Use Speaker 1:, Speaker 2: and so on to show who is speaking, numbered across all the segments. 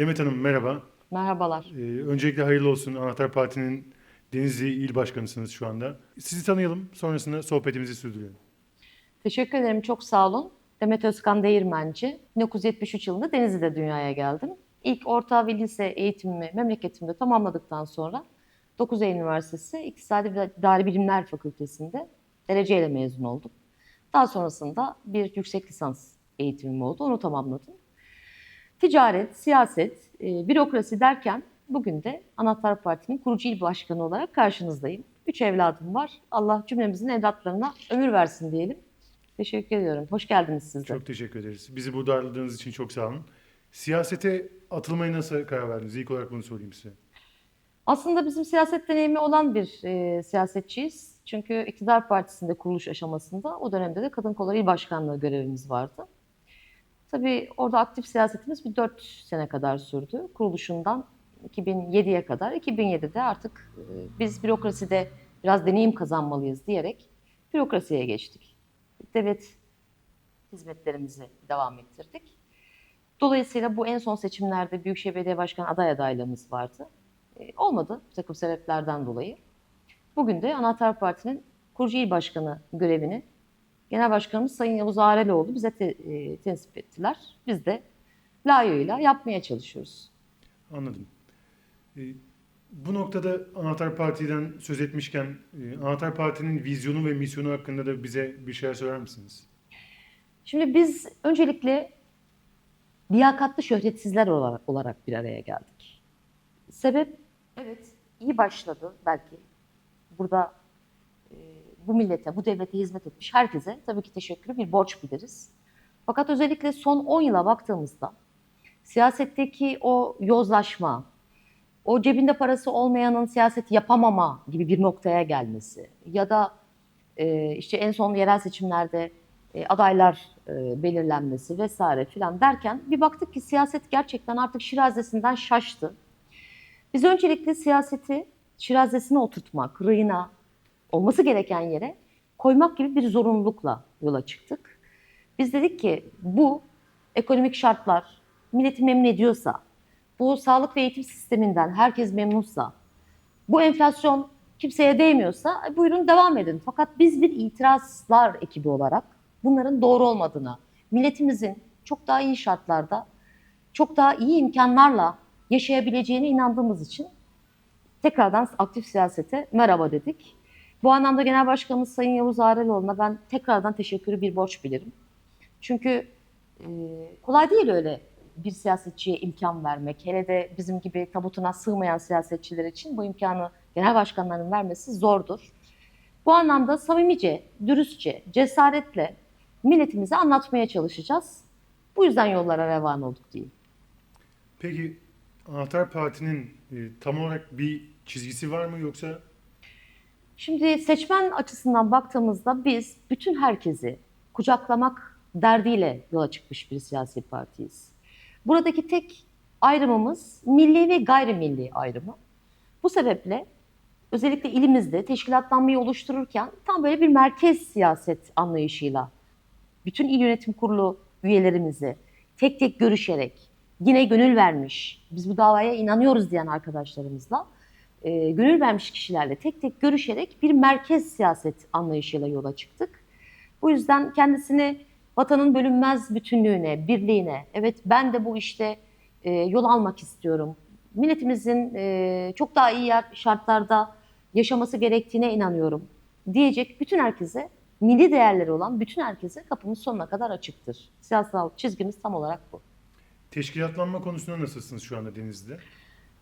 Speaker 1: Demet Hanım merhaba.
Speaker 2: Merhabalar.
Speaker 1: Ee, öncelikle hayırlı olsun. Anahtar Parti'nin Denizli İl Başkanısınız şu anda. Sizi tanıyalım, sonrasında sohbetimizi sürdürelim.
Speaker 2: Teşekkür ederim. Çok sağ olun. Demet Özkan Değirmenci. 1973 yılında Denizli'de dünyaya geldim. İlk orta ve lise eğitimimi memleketimde tamamladıktan sonra 9 Eylül Üniversitesi İktisadi ve İdari Bilimler Fakültesi'nde dereceyle mezun oldum. Daha sonrasında bir yüksek lisans eğitimim oldu. Onu tamamladım. Ticaret, siyaset, e, bürokrasi derken bugün de Anahtar Parti'nin kurucu il başkanı olarak karşınızdayım. Üç evladım var. Allah cümlemizin evlatlarına ömür versin diyelim. Teşekkür ediyorum. Hoş geldiniz siz de.
Speaker 1: Çok teşekkür ederiz. Bizi burada ağırladığınız için çok sağ olun. Siyasete atılmaya nasıl karar verdiniz? İlk olarak bunu sorayım size.
Speaker 2: Aslında bizim siyaset deneyimi olan bir e, siyasetçiyiz. Çünkü İktidar Partisi'nde kuruluş aşamasında o dönemde de Kadın Kolları İl Başkanlığı görevimiz vardı. Tabii orada aktif siyasetimiz bir 4 sene kadar sürdü. Kuruluşundan 2007'ye kadar. 2007'de artık e, biz bürokraside biraz deneyim kazanmalıyız diyerek bürokrasiye geçtik. Devlet hizmetlerimizi devam ettirdik. Dolayısıyla bu en son seçimlerde Büyükşehir Belediye Başkanı aday adaylığımız vardı. E, olmadı bir takım sebeplerden dolayı. Bugün de Anahtar Parti'nin kurucu il başkanı görevini Genel Başkanımız Sayın Yavuz Areloğlu bize te, e, tensip ettiler. Biz de layığıyla yapmaya çalışıyoruz.
Speaker 1: Anladım. Ee, bu noktada Anahtar Parti'den söz etmişken, e, Anahtar Parti'nin vizyonu ve misyonu hakkında da bize bir şeyler söyler misiniz?
Speaker 2: Şimdi biz öncelikle liyakatlı şöhretsizler olarak, olarak bir araya geldik. Sebep evet iyi başladı belki. Burada e, bu millete, bu devlete hizmet etmiş herkese tabii ki teşekkürü bir borç biliriz. Fakat özellikle son 10 yıla baktığımızda siyasetteki o yozlaşma, o cebinde parası olmayanın siyaseti yapamama gibi bir noktaya gelmesi ya da e, işte en son yerel seçimlerde e, adaylar e, belirlenmesi vesaire filan derken bir baktık ki siyaset gerçekten artık şirazesinden şaştı. Biz öncelikle siyaseti şirazesine oturtmak, rayına, olması gereken yere koymak gibi bir zorunlulukla yola çıktık. Biz dedik ki bu ekonomik şartlar milleti memnun ediyorsa, bu sağlık ve eğitim sisteminden herkes memnunsa, bu enflasyon kimseye değmiyorsa e, buyurun devam edin. Fakat biz bir itirazlar ekibi olarak bunların doğru olmadığına, milletimizin çok daha iyi şartlarda, çok daha iyi imkanlarla yaşayabileceğine inandığımız için tekrardan aktif siyasete merhaba dedik. Bu anlamda Genel Başkanımız Sayın Yavuz Areloğlu'na ben tekrardan teşekkürü bir borç bilirim. Çünkü e, kolay değil öyle bir siyasetçiye imkan vermek. Hele de bizim gibi tabutuna sığmayan siyasetçiler için bu imkanı genel başkanların vermesi zordur. Bu anlamda samimice, dürüstçe, cesaretle milletimize anlatmaya çalışacağız. Bu yüzden yollara revan olduk diyeyim.
Speaker 1: Peki Anahtar Parti'nin e, tam olarak bir çizgisi var mı yoksa
Speaker 2: Şimdi seçmen açısından baktığımızda biz bütün herkesi kucaklamak derdiyle yola çıkmış bir siyasi partiyiz. Buradaki tek ayrımımız milli ve gayrimilli ayrımı. Bu sebeple özellikle ilimizde teşkilatlanmayı oluştururken tam böyle bir merkez siyaset anlayışıyla bütün il yönetim kurulu üyelerimizi tek tek görüşerek yine gönül vermiş, biz bu davaya inanıyoruz diyen arkadaşlarımızla e, gönül vermiş kişilerle tek tek görüşerek bir merkez siyaset anlayışıyla yola çıktık. Bu yüzden kendisini vatanın bölünmez bütünlüğüne, birliğine, evet ben de bu işte e, yol almak istiyorum. Milletimizin e, çok daha iyi yer, şartlarda yaşaması gerektiğine inanıyorum diyecek bütün herkese, milli değerleri olan bütün herkese kapımız sonuna kadar açıktır. Siyasal çizgimiz tam olarak bu.
Speaker 1: teşkilatlanma konusunda nasılsınız şu anda Denizli'de?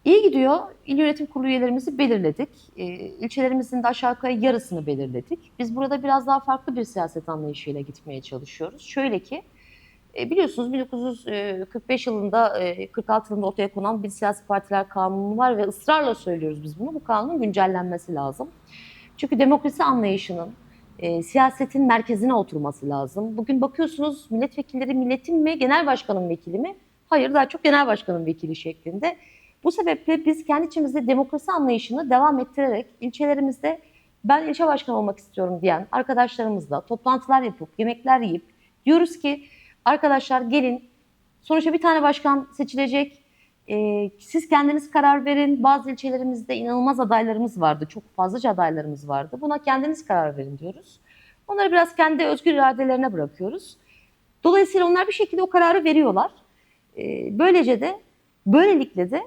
Speaker 2: İyi gidiyor. İl yönetim kurulu üyelerimizi belirledik. E, ilçelerimizin de aşağı yukarı yarısını belirledik. Biz burada biraz daha farklı bir siyaset anlayışıyla gitmeye çalışıyoruz. Şöyle ki, e, biliyorsunuz 1945 yılında, e, 46 yılında ortaya konan bir siyasi partiler kanunu var ve ısrarla söylüyoruz biz bunu. Bu kanunun güncellenmesi lazım. Çünkü demokrasi anlayışının e, siyasetin merkezine oturması lazım. Bugün bakıyorsunuz milletvekilleri milletin mi, genel başkanın vekili mi? Hayır, daha çok genel başkanın vekili şeklinde. Bu sebeple biz kendi içimizde demokrasi anlayışını devam ettirerek ilçelerimizde ben ilçe başkanı olmak istiyorum diyen arkadaşlarımızla toplantılar yapıp yemekler yiyip diyoruz ki arkadaşlar gelin sonuçta bir tane başkan seçilecek. e, siz kendiniz karar verin. Bazı ilçelerimizde inanılmaz adaylarımız vardı. Çok fazlaca adaylarımız vardı. Buna kendiniz karar verin diyoruz. Onları biraz kendi özgür iradelerine bırakıyoruz. Dolayısıyla onlar bir şekilde o kararı veriyorlar. E, böylece de böylelikle de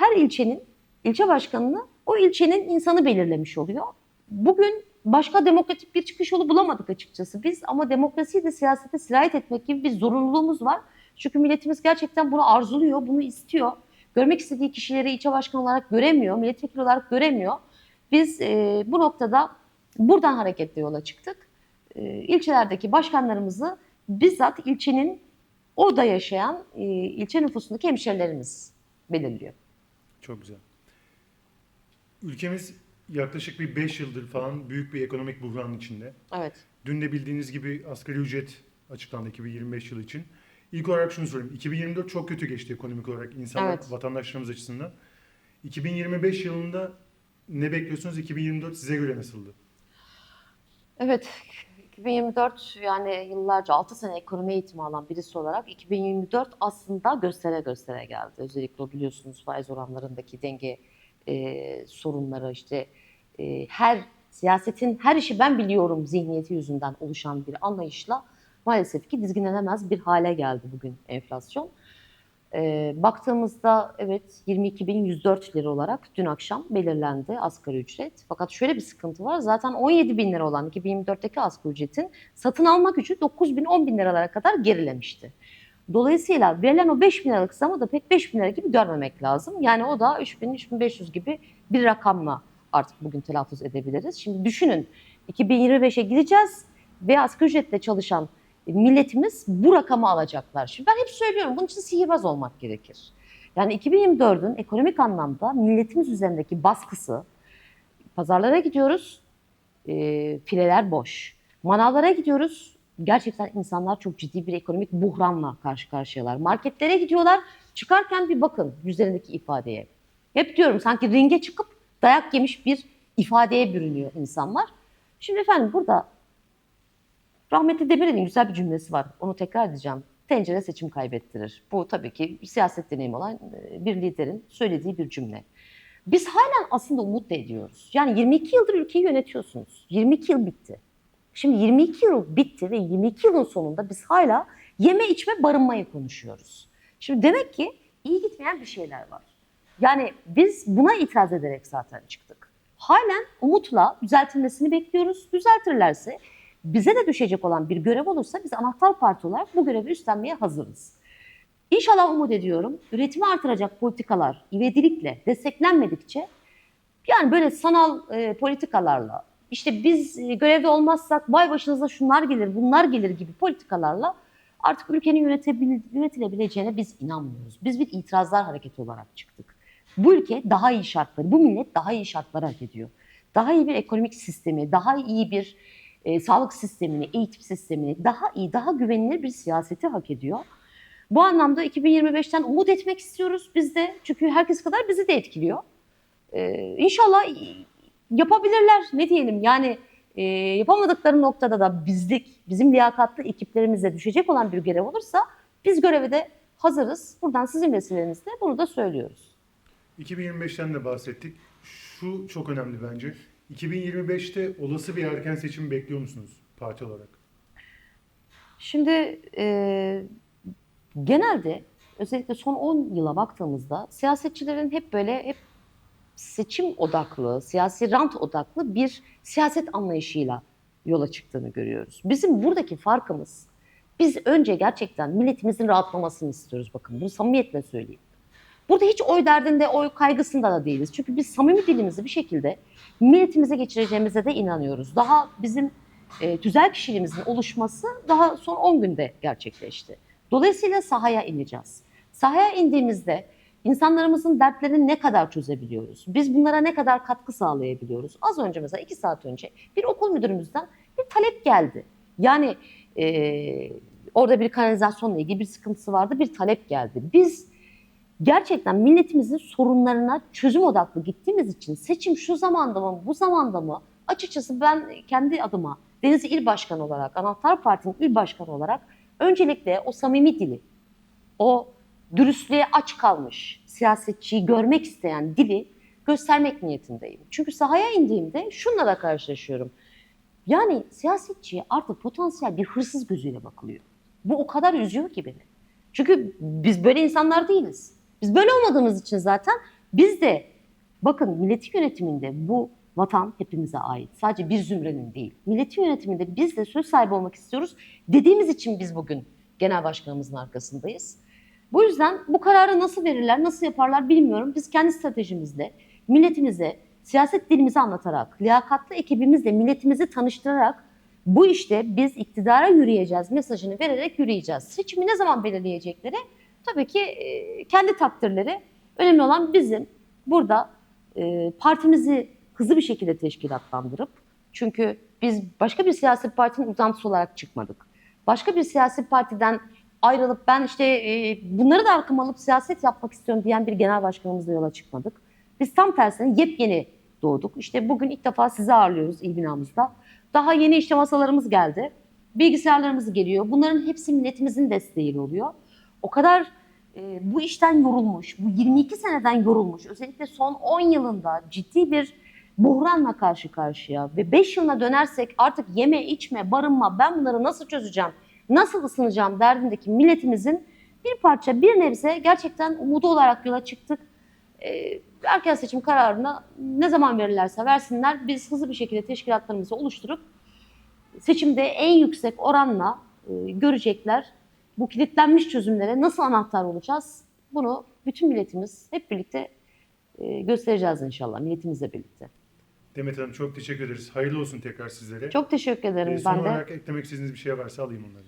Speaker 2: her ilçenin ilçe başkanını o ilçenin insanı belirlemiş oluyor. Bugün başka demokratik bir çıkış yolu bulamadık açıkçası biz ama demokrasiyi de siyasete sirayet etmek gibi bir zorunluluğumuz var. Çünkü milletimiz gerçekten bunu arzuluyor, bunu istiyor. Görmek istediği kişileri ilçe başkanı olarak göremiyor, milletvekili olarak göremiyor. Biz e, bu noktada buradan hareketle yola çıktık. E, ilçelerdeki başkanlarımızı bizzat ilçenin orada yaşayan e, ilçe nüfusundaki hemşerilerimiz belirliyor.
Speaker 1: Çok güzel. Ülkemiz yaklaşık bir 5 yıldır falan büyük bir ekonomik buhranın içinde.
Speaker 2: Evet.
Speaker 1: Dün de bildiğiniz gibi asgari ücret açıklandı 2025 yılı için. İlk olarak şunu sorayım. 2024 çok kötü geçti ekonomik olarak insanlar,
Speaker 2: Evet.
Speaker 1: vatandaşlarımız açısından. 2025 yılında ne bekliyorsunuz? 2024 size göre nasıldı?
Speaker 2: Evet, 2024 yani yıllarca 6 sene ekonomi eğitimi alan birisi olarak 2024 aslında göstere göstere geldi. Özellikle biliyorsunuz faiz oranlarındaki denge e, sorunları işte e, her siyasetin her işi ben biliyorum zihniyeti yüzünden oluşan bir anlayışla maalesef ki dizginlenemez bir hale geldi bugün enflasyon. E, baktığımızda evet 22.104 lira olarak dün akşam belirlendi asgari ücret. Fakat şöyle bir sıkıntı var. Zaten 17 bin lira olan 2024'teki asgari ücretin satın alma gücü 9 bin 10 bin liralara kadar gerilemişti. Dolayısıyla verilen o 5 bin liralık zamı da pek 5 bin lira gibi görmemek lazım. Yani o da 3 bin 3500 gibi bir rakamla artık bugün telaffuz edebiliriz. Şimdi düşünün 2025'e gideceğiz ve asgari ücretle çalışan milletimiz bu rakamı alacaklar. Şimdi ben hep söylüyorum bunun için sihirbaz olmak gerekir. Yani 2024'ün ekonomik anlamda milletimiz üzerindeki baskısı, pazarlara gidiyoruz, e, fileler boş. Manavlara gidiyoruz, gerçekten insanlar çok ciddi bir ekonomik buhranla karşı karşıyalar. Marketlere gidiyorlar, çıkarken bir bakın yüzlerindeki ifadeye. Hep diyorum sanki ringe çıkıp dayak yemiş bir ifadeye bürünüyor insanlar. Şimdi efendim burada Rahmetli Demirel'in güzel bir cümlesi var. Onu tekrar edeceğim. Tencere seçim kaybettirir. Bu tabii ki siyaset deneyimi olan e, bir liderin söylediği bir cümle. Biz halen aslında umut da ediyoruz. Yani 22 yıldır ülkeyi yönetiyorsunuz. 22 yıl bitti. Şimdi 22 yıl bitti ve 22 yılın sonunda biz hala yeme içme barınmayı konuşuyoruz. Şimdi demek ki iyi gitmeyen bir şeyler var. Yani biz buna itiraz ederek zaten çıktık. Halen umutla düzeltilmesini bekliyoruz. Düzeltirlerse bize de düşecek olan bir görev olursa biz anahtar parti bu görevi üstlenmeye hazırız. İnşallah umut ediyorum üretimi artıracak politikalar ivedilikle desteklenmedikçe yani böyle sanal e, politikalarla işte biz e, görevde olmazsak vay başınıza şunlar gelir bunlar gelir gibi politikalarla artık ülkenin yönetebil- yönetilebileceğine biz inanmıyoruz. Biz bir itirazlar hareketi olarak çıktık. Bu ülke daha iyi şartları, bu millet daha iyi şartları hak ediyor. Daha iyi bir ekonomik sistemi, daha iyi bir e, sağlık sistemini, eğitim sistemini, daha iyi, daha güvenilir bir siyaseti hak ediyor. Bu anlamda 2025'ten umut etmek istiyoruz biz de. Çünkü herkes kadar bizi de etkiliyor. Ee, inşallah yapabilirler. Ne diyelim yani e, yapamadıkları noktada da bizlik, bizim liyakatlı ekiplerimize düşecek olan bir görev olursa biz görevi de hazırız. Buradan sizin vesilenizle bunu da söylüyoruz.
Speaker 1: 2025'ten de bahsettik. Şu çok önemli bence. 2025'te olası bir erken seçim bekliyor musunuz parti olarak?
Speaker 2: Şimdi e, genelde özellikle son 10 yıla baktığımızda siyasetçilerin hep böyle hep seçim odaklı, siyasi rant odaklı bir siyaset anlayışıyla yola çıktığını görüyoruz. Bizim buradaki farkımız biz önce gerçekten milletimizin rahatlamasını istiyoruz bakın bunu samimiyetle söyleyeyim. Burada hiç oy derdinde, oy kaygısında da değiliz. Çünkü biz samimi dilimizi bir şekilde milletimize geçireceğimize de inanıyoruz. Daha bizim e, tüzel kişiliğimizin oluşması daha son 10 günde gerçekleşti. Dolayısıyla sahaya ineceğiz. Sahaya indiğimizde insanlarımızın dertlerini ne kadar çözebiliyoruz? Biz bunlara ne kadar katkı sağlayabiliyoruz? Az önce mesela 2 saat önce bir okul müdürümüzden bir talep geldi. Yani e, orada bir kanalizasyonla ilgili bir sıkıntısı vardı, bir talep geldi. Biz gerçekten milletimizin sorunlarına çözüm odaklı gittiğimiz için seçim şu zamanda mı, bu zamanda mı? Açıkçası ben kendi adıma Denizli İl Başkanı olarak, Anahtar Parti'nin il başkanı olarak öncelikle o samimi dili, o dürüstlüğe aç kalmış siyasetçiyi görmek isteyen dili göstermek niyetindeyim. Çünkü sahaya indiğimde şunla da karşılaşıyorum. Yani siyasetçiye artık potansiyel bir hırsız gözüyle bakılıyor. Bu o kadar üzüyor ki beni. Çünkü biz böyle insanlar değiliz. Biz böyle olmadığımız için zaten biz de bakın milletin yönetiminde bu vatan hepimize ait. Sadece bir zümrenin değil. Milletin yönetiminde biz de söz sahibi olmak istiyoruz. Dediğimiz için biz bugün genel başkanımızın arkasındayız. Bu yüzden bu kararı nasıl verirler, nasıl yaparlar bilmiyorum. Biz kendi stratejimizle, milletimize, siyaset dilimizi anlatarak, liyakatlı ekibimizle milletimizi tanıştırarak bu işte biz iktidara yürüyeceğiz mesajını vererek yürüyeceğiz. Seçimi ne zaman belirleyecekleri tabii ki e, kendi takdirleri. Önemli olan bizim burada e, partimizi hızlı bir şekilde teşkilatlandırıp çünkü biz başka bir siyasi partinin uzantısı olarak çıkmadık. Başka bir siyasi partiden ayrılıp ben işte e, bunları da arkama alıp siyaset yapmak istiyorum diyen bir genel başkanımızla yola çıkmadık. Biz tam tersine yepyeni doğduk. İşte bugün ilk defa sizi ağırlıyoruz il binamızda. Daha yeni işte masalarımız geldi. Bilgisayarlarımız geliyor. Bunların hepsi milletimizin desteğiyle oluyor. O kadar e, bu işten yorulmuş, bu 22 seneden yorulmuş, özellikle son 10 yılında ciddi bir buhranla karşı karşıya ve 5 yılına dönersek artık yeme, içme, barınma, ben bunları nasıl çözeceğim, nasıl ısınacağım derdindeki milletimizin bir parça, bir nebze gerçekten umudu olarak yola çıktık. E, erken seçim kararına ne zaman verirlerse versinler biz hızlı bir şekilde teşkilatlarımızı oluşturup seçimde en yüksek oranla e, görecekler. Bu kilitlenmiş çözümlere nasıl anahtar olacağız? Bunu bütün milletimiz hep birlikte e, göstereceğiz inşallah milletimizle birlikte.
Speaker 1: Demet Hanım çok teşekkür ederiz. Hayırlı olsun tekrar sizlere.
Speaker 2: Çok teşekkür ederim
Speaker 1: Ee, son
Speaker 2: ben de.
Speaker 1: olarak eklemek istediğiniz bir şey varsa alayım onları.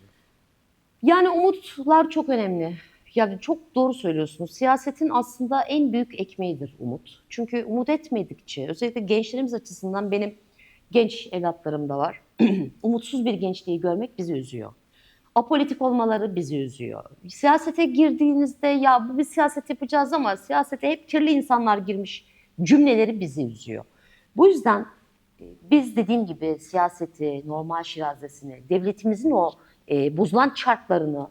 Speaker 2: Yani umutlar çok önemli. Yani çok doğru söylüyorsunuz. Siyasetin aslında en büyük ekmeğidir umut. Çünkü umut etmedikçe, özellikle gençlerimiz açısından benim genç evlatlarım da var. Umutsuz bir gençliği görmek bizi üzüyor. Apolitik olmaları bizi üzüyor. Siyasete girdiğinizde ya bu bir siyaset yapacağız ama siyasete hep kirli insanlar girmiş cümleleri bizi üzüyor. Bu yüzden e, biz dediğim gibi siyaseti, normal şirazesini, devletimizin o e, bozulan çarklarını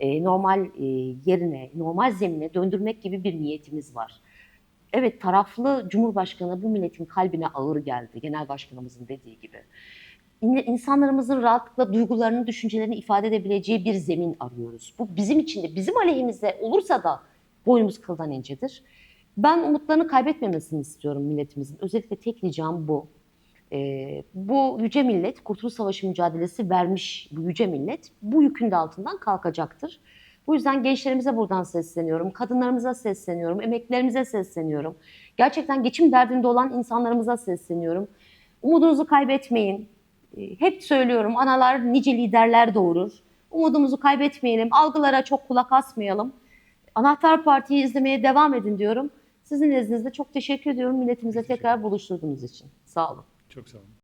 Speaker 2: e, normal e, yerine, normal zemine döndürmek gibi bir niyetimiz var. Evet taraflı Cumhurbaşkanı bu milletin kalbine ağır geldi. Genel Başkanımızın dediği gibi. İn- İnsanlarımızın rahatlıkla duygularını, düşüncelerini ifade edebileceği bir zemin arıyoruz. Bu bizim için de, bizim aleyhimizde olursa da boynumuz kıldan incedir. Ben umutlarını kaybetmemesini istiyorum milletimizin. Özellikle tek ricam bu. Ee, bu yüce millet, Kurtuluş Savaşı mücadelesi vermiş bu yüce millet bu yükün de altından kalkacaktır. Bu yüzden gençlerimize buradan sesleniyorum, kadınlarımıza sesleniyorum, emeklilerimize sesleniyorum. Gerçekten geçim derdinde olan insanlarımıza sesleniyorum. Umudunuzu kaybetmeyin. Ee, Hep söylüyorum analar nice liderler doğurur. Umudumuzu kaybetmeyelim, algılara çok kulak asmayalım. Anahtar Parti'yi izlemeye devam edin diyorum. Sizin nezdinizde çok teşekkür ediyorum milletimize tekrar buluşturduğunuz için. Sağ olun.
Speaker 1: Çok sağ olun.